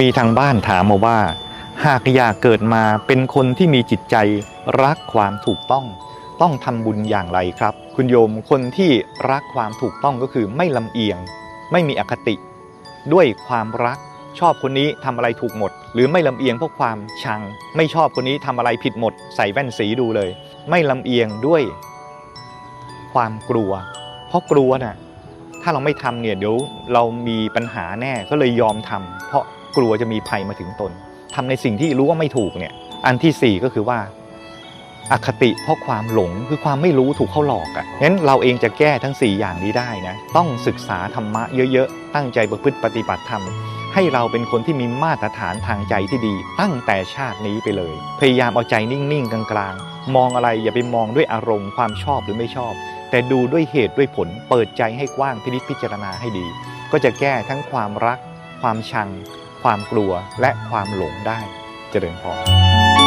มีทางบ้านถามมาว่า หากอยากเกิดมาเป็นคนที่มีจิตใจรักความถูกต้อง ต้องทำบุญอย่างไรครับ คุณโยมคนที่รักความถูกต้องก็คือไม่ลำเอียง ไม่มีอคติ ด้วยความรักชอบคนนี้ทำอะไรถูกหมด หรือไม่ลำเอียงเพราะความชัง ไม่ชอบคนนี้ทำอะไรผิดหมด ใส่แว่นสีดูเลย ไม่ลำเอียงด้วย ความกลัว เพราะกลัวน่ะ ถ้าเราไม่ทำเนี่ยเดี๋ยวเรามีปัญหาแน่ก็เลยยอมทำเพราะกลัวจะมีภัยมาถึงตนทำในสิ่งที่รู้ว่าไม่ถูกเนี่ยอันที่สี่ก็คือว่าอคติเพราะความหลงคือความไม่รู้ถูกเขาหลอกอะ่ะงั้นเราเองจะแก้ทั้ง 4 อย่างนี้ได้นะ ต้องศึกษาธรรมะเยอะๆ ตั้งใจประพฤติปฏิบัติธรรม ให้เราเป็นคนที่มีมาตรฐานทางใจที่ดี ตั้งแต่ชาตินี้ไปเลย พยายามเอาใจนิ่งๆ กลางๆ มองอะไรอย่าไปมองด้วยอารมณ์ความชอบหรือไม่ชอบ แต่ดูด้วยเหตุด้วยผลเปิดใจให้กว้างพินิจพิจารณาให้ดี ก็จะแก้ทั้งความรัก ความชัง ความกลัวและความหลงได้ เจริญพร